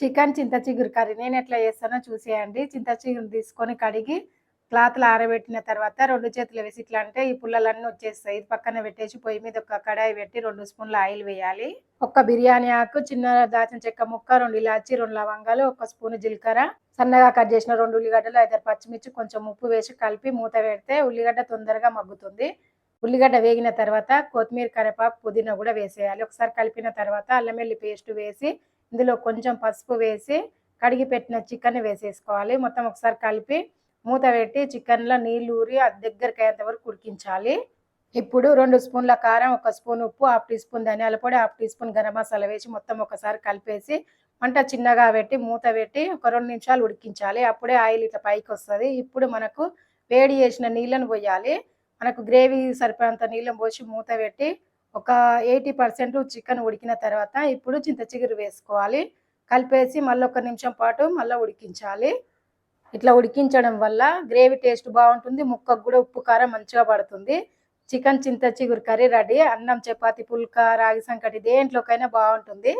Chicken చింత చిగురు curry. నేను ఎట్లా చేస్తానో చూసేయండి. చింత చిగురు తీసుకొని కడిగి క్లాత్లో ఆరబెట్టిన తర్వాత రెండు చేతులు వేసి ఇట్లా అంటే ఈ పుల్లలన్నీ వచ్చేస్తాయి. ఇది పక్కన పెట్టేసి పొయ్యి మీద ఒక కడాయి పెట్టి రెండు స్పూన్ల ఆయిల్ వేయాలి. ఒక్క బిర్యానీ ఆకు చిన్న దాచిన చెక్క ముక్క రెండు ఇలాచి రెండు లవంగాలు ఒక స్పూన్ జీలకర్ర. సన్నగా కట్ చేసిన రెండు ఉల్లిగడ్డలు ఐదారు పచ్చిమిర్చి కొంచెం ఉప్పు వేసి కలిపి మూత పెడితే ఉల్లిగడ్డ తొందరగా మగ్గుతుంది. ఉల్లిగడ్డ వేగిన తర్వాత కొత్తిమీర కరివేపాకు పుదీనా కూడా వేసేయాలి. ఒకసారి కలిపిన తర్వాత అల్లం వెల్లి పేస్ట్ వేసి ఇందులో కొంచెం పసుపు వేసి కడిగి పెట్టిన చికెన్ వేసేసుకోవాలి. మొత్తం ఒకసారి కలిపి మూత పెట్టి చికెన్లో నీళ్ళు ఊరి దగ్గరికి అయ్యేంత వరకు ఉడికించాలి. ఇప్పుడు రెండు స్పూన్ల కారం ఒక స్పూన్ ఉప్పు హాఫ్ టీ స్పూన్ ధనియాల పొడి half teaspoon garam masala వేసి మొత్తం ఒకసారి కలిపేసి మంట చిన్నగా పెట్టి మూత పెట్టి ఒక రెండు నిమిషాలు ఉడికించాలి. అప్పుడే ఆయిల్ ఇట్లా పైకి వస్తుంది. ఇప్పుడు మనకు వేడి చేసిన నీళ్ళను పోయాలి. మనకు గ్రేవీ సరిపోయేంత నీళ్ళని పోసి మూత పెట్టి ఒక ఎయిటీ పర్సెంట్ చికెన్ ఉడికిన తర్వాత ఇప్పుడు చింత చిగురు వేసుకోవాలి. కలిపేసి మళ్ళీ ఒక నిమిషం పాటు మళ్ళీ ఉడికించాలి. ఇట్లా ఉడికించడం వల్ల గ్రేవీ టేస్ట్ బాగుంటుంది. ముక్కకు కూడా ఉప్పు కారం మంచిగా పడుతుంది. చికెన్ చింత చిగురు కర్రీ రెడీ. అన్నం చపాతి పుల్కా రాగి సంకటి దేంట్లోకైనా బాగుంటుంది.